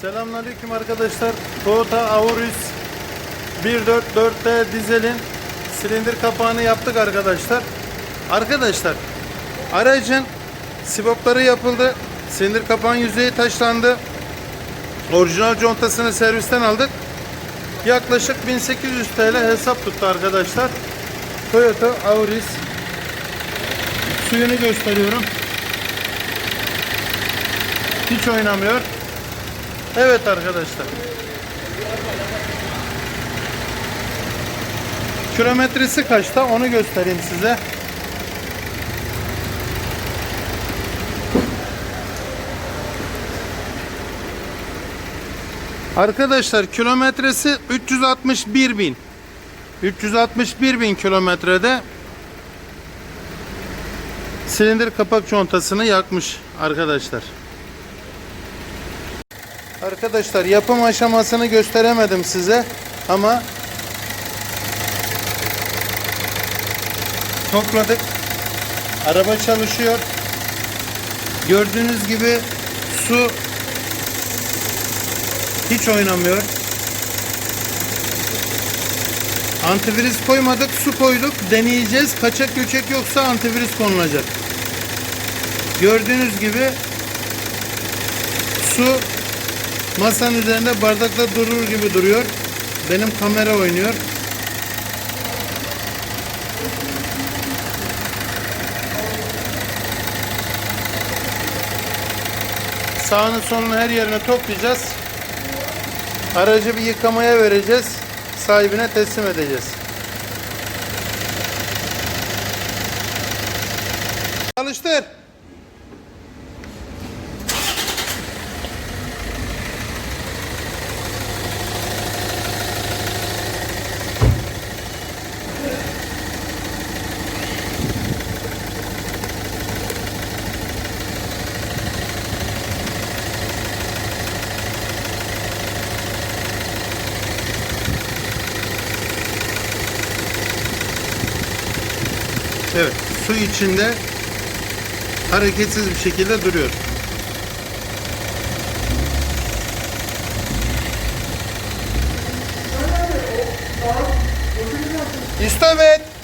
Selamünaleyküm arkadaşlar. Toyota Auris 1.4.4'te dizelin silindir kapağını yaptık arkadaşlar. Arkadaşlar aracın sibopları yapıldı. Silindir kapağın yüzeyi taşlandı. Orijinal contasını servisten aldık. Yaklaşık 1800 TL hesap tuttu arkadaşlar. Toyota Auris suyunu gösteriyorum. Hiç oynamıyor. Evet arkadaşlar. Kilometresi kaçta onu göstereyim size. Arkadaşlar kilometresi 361 bin. 361 bin kilometrede silindir kapak contasını yakmış arkadaşlar. Arkadaşlar yapım aşamasını gösteremedim size ama topladık. Araba çalışıyor. Gördüğünüz gibi su hiç oynamıyor. Antivirüs koymadık, su koyduk. Deneyeceğiz. Kaçak göçek yoksa antivirüs konulacak. Gördüğünüz gibi su masanın üzerinde bardakla durur gibi duruyor. Benim kamera oynuyor. Sağını solunu her yerine toplayacağız. Aracı bir yıkamaya vereceğiz. Sahibine teslim edeceğiz. Çalıştır. Evet, su içinde hareketsiz bir şekilde duruyor. İstop et.